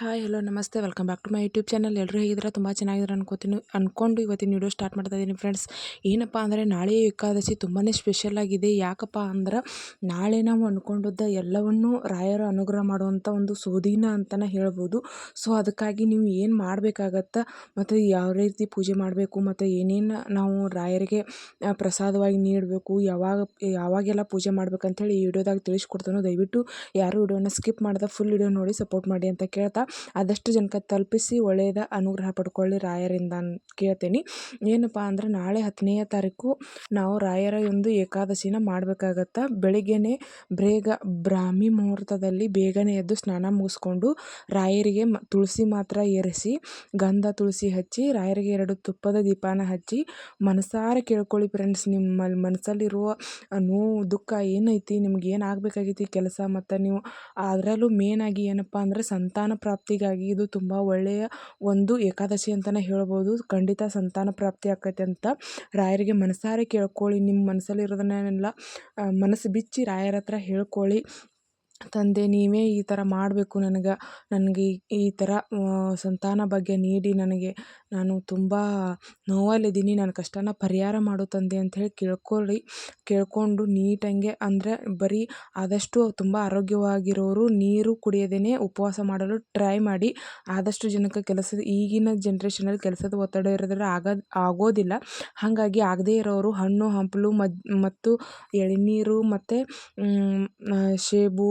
Hi hello ನಮಸ್ತೆ. Welcome back to my YouTube channel ಎಲ್ಲರೂ ಹೇಗಿದ್ರೆ ತುಂಬ ಚೆನ್ನಾಗಿದ್ರೆ ಅನ್ಕೋತೀನಿ ಅಂದ್ಕೊಂಡು ಇವತ್ತಿನ ವಿಡಿಯೋ ಸ್ಟಾರ್ಟ್ ಮಾಡ್ತಾ ಇದ್ದೀನಿ ಫ್ರೆಂಡ್ಸ್ ಏನಪ್ಪ ಅಂದರೆ ನಾಳೆ ಏಕಾದಶಿ ತುಂಬಾ ಸ್ಪೆಷಲ್ ಆಗಿದೆ. ಯಾಕಪ್ಪ ಅಂದ್ರೆ ನಾಳೆ ನಾವು ಅಂದ್ಕೊಂಡಿದ್ದ ಎಲ್ಲವನ್ನೂ ರಾಯರ ಅನುಗ್ರಹ ಮಾಡುವಂಥ ಒಂದು ಸುದಿನ ಅಂತಲೇ ಹೇಳ್ಬೋದು. ಸೊ ಅದಕ್ಕಾಗಿ ನೀವು ಏನು ಮಾಡಬೇಕಾಗತ್ತೆ, ಮತ್ತು ಯಾವ ರೀತಿ ಪೂಜೆ ಮಾಡಬೇಕು, ಮತ್ತು ಏನೇನು ನಾವು ರಾಯರಿಗೆ ಪ್ರಸಾದವಾಗಿ ನೀಡಬೇಕು, ಯಾವಾಗ, ಯಾವಾಗೆಲ್ಲ ಪೂಜೆ ಮಾಡ್ಬೇಕಂತೇಳಿ ಈ ವಿಡಿಯೋದಾಗ ತಿಳಿಸ್ಕೊಡ್ತಾನೋ ದಯವಿಟ್ಟು ಯಾರು ವಿಡಿಯೋನ ಸ್ಕಿಪ್ ಮಾಡ್ದೆ ಫುಲ್ ವಿಡಿಯೋ ನೋಡಿ ಸಪೋರ್ಟ್ ಮಾಡಿ ಅಂತ ಕೇಳ್ತಾ ಆದಷ್ಟು ಜನಕ್ಕೆ ತಲುಪಿಸಿ ಒಳ್ಳೆಯದ ಅನುಗ್ರಹ ಪಡ್ಕೊಳ್ಳಿ ರಾಯರಿಂದ ಕೇಳ್ತೀನಿ. ಏನಪ್ಪ ಅಂದ್ರೆ ನಾಳೆ ಹತ್ತನೆಯ ತಾರೀಕು ನಾವು ರಾಯರ ಒಂದು ಏಕಾದಶಿನ ಮಾಡಬೇಕಾಗತ್ತೆ. ಬೆಳಿಗ್ಗೆನೇ ಬೇಗ ಬ್ರಾಹ್ಮಿ ಮುಹೂರ್ತದಲ್ಲಿ ಬೇಗನೆ ಎದ್ದು ಸ್ನಾನ ಮುಗಿಸ್ಕೊಂಡು ರಾಯರಿಗೆ ತುಳಸಿ ಮಾತ್ರ ಏರಿಸಿ, ಗಂಧ ತುಳಸಿ ಹಚ್ಚಿ, ರಾಯರಿಗೆ ಎರಡು ತುಪ್ಪದ ದೀಪಾನ ಹಚ್ಚಿ, ಮನಸಾರೆ ಕೇಳ್ಕೊಳ್ಳಿ ಫ್ರೆಂಡ್ಸ್ ನಿಮ್ಮ ಮನಸ್ಸಲ್ಲಿರುವ ನೋವು, ದುಃಖ ಏನೈತಿ ನಿಮ್ಗೆ ಏನು ಕೆಲಸ ಮತ್ತು ನೀವು ಅದರಲ್ಲೂ ಮೇನಾಗಿ ಏನಪ್ಪ ಅಂದರೆ ಸಂತಾನ ಪ್ರಾಪ್ತಿಗಾಗಿ ಇದು ತುಂಬ ಒಳ್ಳೆಯ ಒಂದು ಏಕಾದಶಿ ಅಂತಲೇ ಹೇಳ್ಬೋದು. ಖಂಡಿತ ಸಂತಾನ ಪ್ರಾಪ್ತಿ ಆಕೈತೆ ಅಂತ ರಾಯರಿಗೆ ಮನಸಾರೆ ಕೇಳ್ಕೊಳ್ಳಿ. ನಿಮ್ಮ ಮನಸ್ಸಲ್ಲಿರೋದನ್ನೆಲ್ಲ ಆ, ಮನಸ್ಸು ಬಿಚ್ಚಿ ರಾಯರ ಹತ್ರ ಹೇಳ್ಕೊಳ್ಳಿ. ತಂದೆ, ನೀವೇ ಈ ಥರ ಮಾಡಬೇಕು ನನಗೆ. ನನಗೆ ಈ- ಥರ ಸಂತಾನ ಭಾಗ್ಯ ನೀಡಿ ನನಗೆ. ನಾನು ತುಂಬ ನೋವಲ್ಲಿದ್ದೀನಿ. ನನ್ನ ಕಷ್ಟನ ಪರಿಹಾರ ಮಾಡು ತಂದೆ ಅಂಥೇಳಿ ಕೇಳ್ಕೊಳ್ಳಿ. ಕೇಳಿಕೊಂಡು ನೀಟಂಗೆ ಅಂದರೆ ಬರೀ ಆದಷ್ಟು ತುಂಬ ಆರೋಗ್ಯವಾಗಿರೋರು ನೀರು ಕುಡಿಯದೇ ಉಪವಾಸ ಮಾಡಲು ಟ್ರೈ ಮಾಡಿ. ಆದಷ್ಟು ಜನಕ್ಕೆ ಕೆಲಸದ ಈಗಿನ ಜನ್ರೇಷನಲ್ಲಿ ಕೆಲಸದ ಒತ್ತಡ ಇರೋದ್ರೆ ಆಗ, ಆಗೋದಿಲ್ಲ. ಹಾಗಾಗಿ ಆಗದೇ ಇರೋರು ಹಣ್ಣು, ಹಂಪಲು ಮತ್ತು ಎಳನೀರು ಮತ್ತು ಸೇಬು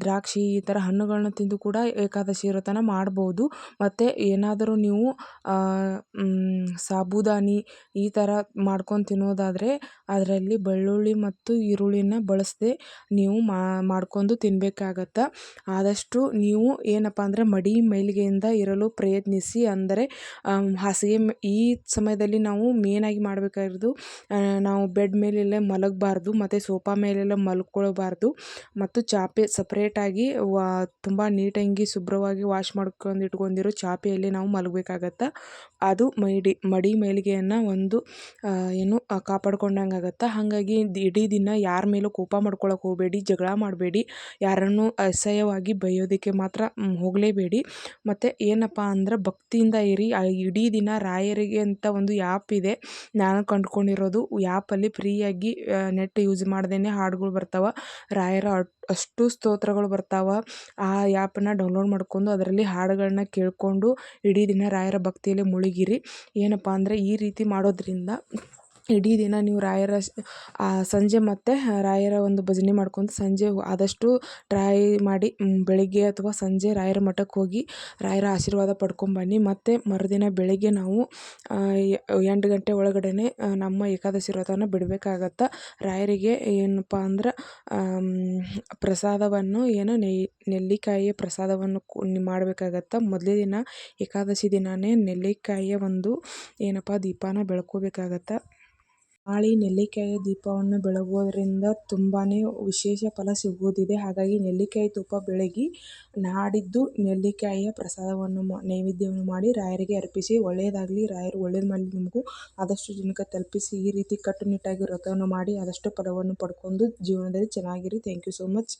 ದ್ರಾಕ್ಷಿ ಈ ಥರ ಹಣ್ಣುಗಳನ್ನ ತಿಂದು ಕೂಡ ಏಕಾದಶಿ ವ್ರತನ ಮಾಡ್ಬೋದು. ಮತ್ತು ಏನಾದರೂ ನೀವು ಸಾಬುದಾನಿ ಈ ಥರ ಮಾಡ್ಕೊಂಡು ತಿನ್ನೋದಾದರೆ ಅದರಲ್ಲಿ ಬೆಳ್ಳುಳ್ಳಿ ಮತ್ತು ಈರುಳ್ಳಿನ ಬಳಸದೆ ನೀವು ಮಾಡ್ಕೊಂಡು ತಿನ್ನಬೇಕಾಗತ್ತೆ ಆದಷ್ಟು ನೀವು ಏನಪ್ಪ ಅಂದರೆ ಮಡಿ ಮೈಲಿಗೆಯಿಂದ ಇರಲು ಪ್ರಯತ್ನಿಸಿ ಅಂದರೆ ಹಾಸಿಗೆ ಈ ಸಮಯದಲ್ಲಿ ನಾವು ಮೇನಾಗಿ ಮಾಡಬೇಕಾಗಿರೋದು ನಾವು ಬೆಡ್ ಮೇಲೆಲ್ಲ ಮಲಗಬಾರ್ದು, ಮತ್ತು ಸೋಫಾ ಮೇಲೆಲ್ಲ ಮಲ್ಕೊಳ್ಬಾರ್ದು, ಮತ್ತು ಚಾಪೆ ಸಪ್ರೇಟಾಗಿ ವಾ, ತುಂಬ ನೀಟಾಗಿ ಶುಭ್ರವಾಗಿ ವಾಶ್ ಮಾಡ್ಕೊಂಡು ಇಟ್ಕೊಂಡಿರೋ ಚಾಪೆಯಲ್ಲಿ ನಾವು ಮಲಗಬೇಕಾಗತ್ತೆ? ಅದು ಮಡಿ ಮಡಿ ಮೈಲಿಗೆಯನ್ನು ಒಂದು ಏನು ಕಾಪಾಡ್ಕೊಂಡಂಗೆ ಆಗತ್ತೆ? ಹಾಗಾಗಿ ಇಡೀ ದಿನ ಯಾರ ಮೇಲೂ ಕೋಪ ಮಾಡ್ಕೊಳ್ಳೋಕೆ ಹೋಗಬೇಡಿ, ಜಗಳ ಮಾಡಬೇಡಿ, ಯಾರನ್ನು ಅಸಹ್ಯವಾಗಿ ಬೈಯೋದಕ್ಕೆ ಮಾತ್ರ ಹೋಗಲೇಬೇಡಿ. ಮತ್ತು ಏನಪ್ಪ ಅಂದ್ರೆ ಭಕ್ತಿಯಿಂದ ಇರಿ ಇಡೀ ದಿನ ರಾಯರಿಗೆ ಅಂತ ಒಂದು ಆ್ಯಪ್ ಇದೆ. ನಾನು ಕಂಡುಕೊಂಡಿರೋದು ಆ್ಯಪಲ್ಲಿ ಫ್ರೀಯಾಗಿ ನೆಟ್ ಯೂಸ್ ಮಾಡ್ದೇ ಹಾಡುಗಳು ಬರ್ತಾವೆ. ರಾಯರ ಅಷ್ಟು ಸ್ತೋತ್ರಗಳು ಬರ್ತಾವೆ. ಆ ಆ್ಯಪನ್ನ ಡೌನ್ಲೋಡ್ ಮಾಡ್ಕೊಂಡು ಅದರಲ್ಲಿ ಹಾಡುಗಳನ್ನ ಕೇಳಿಕೊಂಡು ಇಡೀ ದಿನ ರಾಯರ ಭಕ್ತಿಯಲ್ಲಿ ಮುಳುಗಿರಿ. ಏನಪ್ಪ ಅಂದರೆ ಈ ರೀತಿ ಮಾಡೋದ್ರಿಂದ ಇಡೀ ದಿನ ನೀವು ರಾಯರ ಸಂಜೆ ಮತ್ತು ರಾಯರ ಒಂದು ಭಜನೆ ಮಾಡ್ಕೊಂಡು ಸಂಜೆ ಆದಷ್ಟು ಟ್ರೈ ಮಾಡಿ ಬೆಳಗ್ಗೆ ಅಥವಾ ಸಂಜೆ ರಾಯರ ಮಠಕ್ಕೆ ಹೋಗಿ ರಾಯರ ಆಶೀರ್ವಾದ ಪಡ್ಕೊಂಬನ್ನಿ ಮತ್ತು ಮರುದಿನ ಬೆಳಗ್ಗೆ ನಾವು ಎಂಟು ಗಂಟೆ ಒಳಗಡೆ ನಮ್ಮ ಏಕಾದಶಿ ವ್ರತನ ಬಿಡಬೇಕಾಗತ್ತೆ. ರಾಯರಿಗೆ ಏನಪ್ಪ ಅಂದ್ರೆ ಪ್ರಸಾದವನ್ನು ಏನು ನೆಲ್ಲಿಕಾಯಿಯ ಪ್ರಸಾದವನ್ನು ಮಾಡಬೇಕಾಗತ್ತೆ. ಮೊದಲೇ ದಿನ ಏಕಾದಶಿ ದಿನವೇ ನೆಲ್ಲಿಕಾಯಿಯ ಒಂದು ಏನಪ್ಪ ದೀಪನ ಬೆಳ್ಕೋಬೇಕಾಗತ್ತೆ. ನಾಳೆ ನೆಲ್ಲಿಕಾಯಿ ದೀಪವನ್ನು ಬೆಳಗುವುದರಿಂದ ತುಂಬಾ ವಿಶೇಷ ಫಲ ಸಿಗುವುದಿದೆ. ಹಾಗಾಗಿ ನೆಲ್ಲಿಕಾಯಿ ತುಪ್ಪ ಬೆಳಗಿ ನಾಡಿದ್ದು ನೆಲ್ಲಿಕಾಯಿಯ ಪ್ರಸಾದವನ್ನು ನೈವೇದ್ಯವನ್ನು ಮಾಡಿ ರಾಯರಿಗೆ ಅರ್ಪಿಸಿ, ಒಳ್ಳೆಯದಾಗಲಿ ರಾಯರು ಒಳ್ಳೇದು ಮಾಡಲಿ ನಿಮಗೂ ಆದಷ್ಟು ಜನಕ್ಕೆ ತಲುಪಿಸಿ, ಈ ರೀತಿ ಕಟ್ಟುನಿಟ್ಟಾಗಿ ವ್ರತವನ್ನು ಮಾಡಿ ಆದಷ್ಟು ಫಲವನ್ನು ಪಡ್ಕೊಂಡು ಜೀವನದಲ್ಲಿ ಚೆನ್ನಾಗಿರಿ. Thank you so much